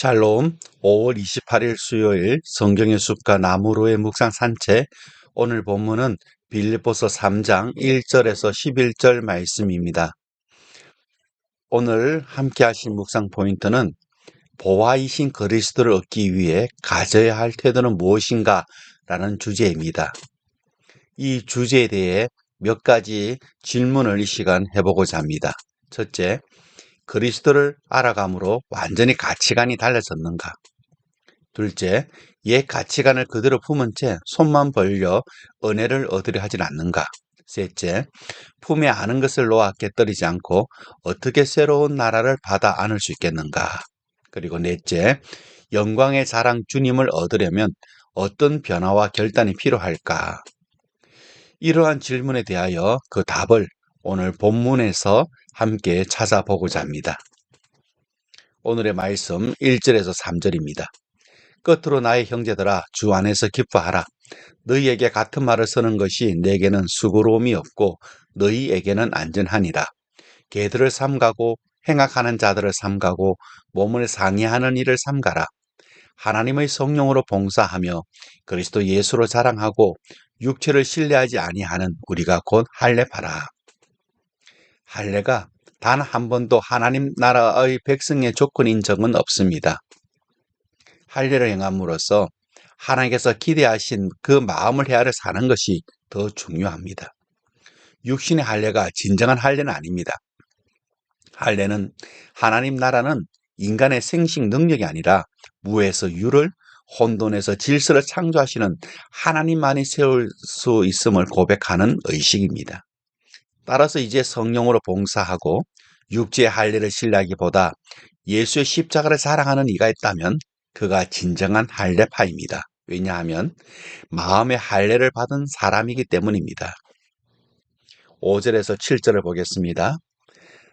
샬롬 5월 28일 수요일 성경의 숲과 나무로의 묵상 산책 오늘 본문은 빌립보서 3장 1절에서 11절 말씀입니다. 오늘 함께 하실 묵상 포인트는 보화이신 그리스도를 얻기 위해 가져야 할 태도는 무엇인가 라는 주제입니다. 이 주제에 대해 몇 가지 질문을 이 시간 해보고자 합니다. 첫째, 그리스도를 알아감으로 완전히 가치관이 달라졌는가? 둘째, 옛 가치관을 그대로 품은 채 손만 벌려 은혜를 얻으려 하진 않는가? 셋째, 품에 아는 것을 놓아 깨뜨리지 않고 어떻게 새로운 나라를 받아 안을 수 있겠는가? 그리고 넷째, 영광의 자랑 주님을 얻으려면 어떤 변화와 결단이 필요할까? 이러한 질문에 대하여 그 답을 오늘 본문에서 함께 찾아보고자 합니다. 오늘의 말씀 1절에서 3절입니다. 끝으로 나의 형제들아 주 안에서 기뻐하라. 너희에게 같은 말을 쓰는 것이 내게는 수고로움이 없고 너희에게는 안전하니라. 개들을 삼가고 행악하는 자들을 삼가고 몸을 상해하는 일을 삼가라. 하나님의 성령으로 봉사하며 그리스도 예수로 자랑하고 육체를 신뢰하지 아니하는 우리가 곧 할례파라. 할례가 단 한 번도 하나님 나라의 백성의 조건인 적은 없습니다. 할례를 행함으로써 하나님께서 기대하신 그 마음을 헤아려 사는 것이 더 중요합니다. 육신의 할례가 진정한 할례는 아닙니다. 할례는 하나님 나라는 인간의 생식 능력이 아니라 무에서 유를 혼돈에서 질서를 창조하시는 하나님만이 세울 수 있음을 고백하는 의식입니다. 따라서 이제 성령으로 봉사하고 육체의 할례를 신뢰하기보다 예수의 십자가를 사랑하는 이가 있다면 그가 진정한 할례파입니다. 왜냐하면 마음의 할례를 받은 사람이기 때문입니다. 5절에서 7절을 보겠습니다.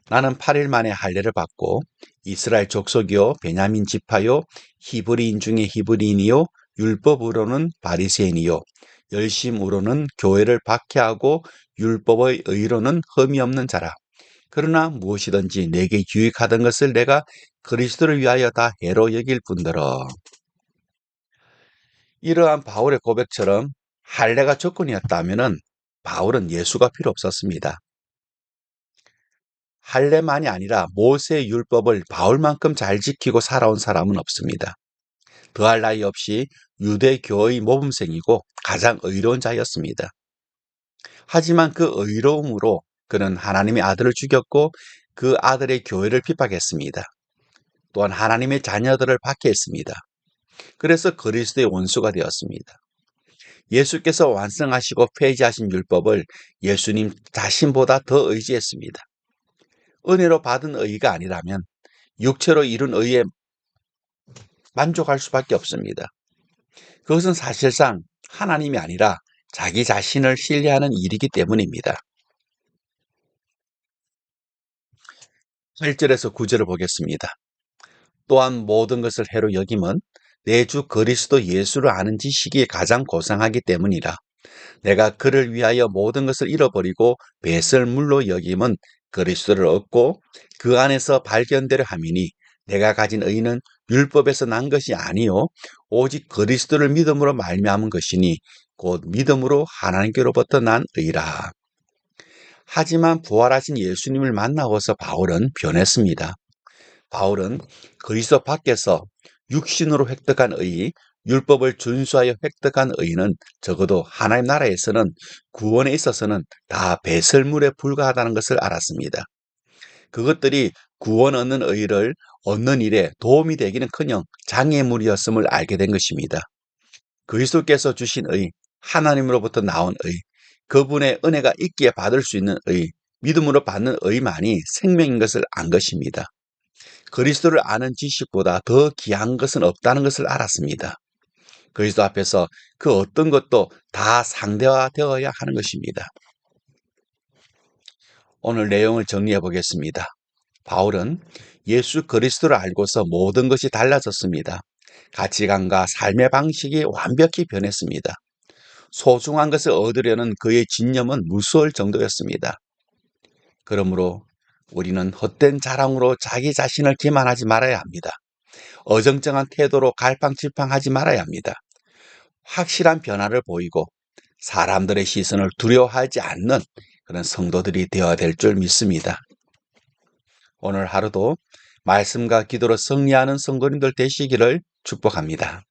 나는 8일 만에 할례를 받고 이스라엘 족속이요 베냐민 지파요 히브리인 중에 히브리인이요 율법으로는 바리새인이요 열심으로는 교회를 박해하고 율법의 의로는 흠이 없는 자라. 그러나 무엇이든지 내게 유익하던 것을 내가 그리스도를 위하여 다 해로 여길 뿐더러. 이러한 바울의 고백처럼 할례가 조건이었다면 바울은 예수가 필요 없었습니다. 할례만이 아니라 모세의 율법을 바울만큼 잘 지키고 살아온 사람은 없습니다. 더할 나위 없이 유대교의 모범생이고 가장 의로운 자였습니다. 하지만 그 의로움으로 그는 하나님의 아들을 죽였고 그 아들의 교회를 핍박했습니다. 또한 하나님의 자녀들을 박해했습니다. 그래서 그리스도의 원수가 되었습니다. 예수께서 완성하시고 폐지하신 율법을 예수님 자신보다 더 의지했습니다. 은혜로 받은 의가 아니라면 육체로 이룬 의에 만족할 수밖에 없습니다. 그것은 사실상 하나님이 아니라 자기 자신을 신뢰하는 일이기 때문입니다. 8절에서 9절을 보겠습니다. 또한 모든 것을 해로 여김은 내 주 그리스도 예수를 아는 지식이 가장 고상하기 때문이라. 내가 그를 위하여 모든 것을 잃어버리고 배설물로 여김은 그리스도를 얻고 그 안에서 발견되려 함이니 내가 가진 의는 율법에서 난 것이 아니요 오직 그리스도를 믿음으로 말미암은 것이니 곧 믿음으로 하나님께로부터 난 의라. 하지만 부활하신 예수님을 만나고서 바울은 변했습니다. 바울은 그리스도 밖에서 육신으로 획득한 의, 율법을 준수하여 획득한 의는 적어도 하나님 나라에서는 구원에 있어서는 다 배설물에 불과하다는 것을 알았습니다. 그것들이 구원 얻는 의를 얻는 일에 도움이 되기는 커녕 장애물이었음을 알게 된 것입니다. 그리스도께서 주신 의, 하나님으로부터 나온 의, 그분의 은혜가 있기에 받을 수 있는 의, 믿음으로 받는 의만이 생명인 것을 안 것입니다. 그리스도를 아는 지식보다 더 귀한 것은 없다는 것을 알았습니다. 그리스도 앞에서 그 어떤 것도 다 상대화되어야 하는 것입니다. 오늘 내용을 정리해 보겠습니다. 바울은 예수 그리스도를 알고서 모든 것이 달라졌습니다. 가치관과 삶의 방식이 완벽히 변했습니다. 소중한 것을 얻으려는 그의 진념은 무수할 정도였습니다. 그러므로 우리는 헛된 자랑으로 자기 자신을 기만하지 말아야 합니다. 어정쩡한 태도로 갈팡질팡하지 말아야 합니다. 확실한 변화를 보이고 사람들의 시선을 두려워하지 않는 그런 성도들이 되어야 될 줄 믿습니다. 오늘 하루도 말씀과 기도로 승리하는 성도님들 되시기를 축복합니다.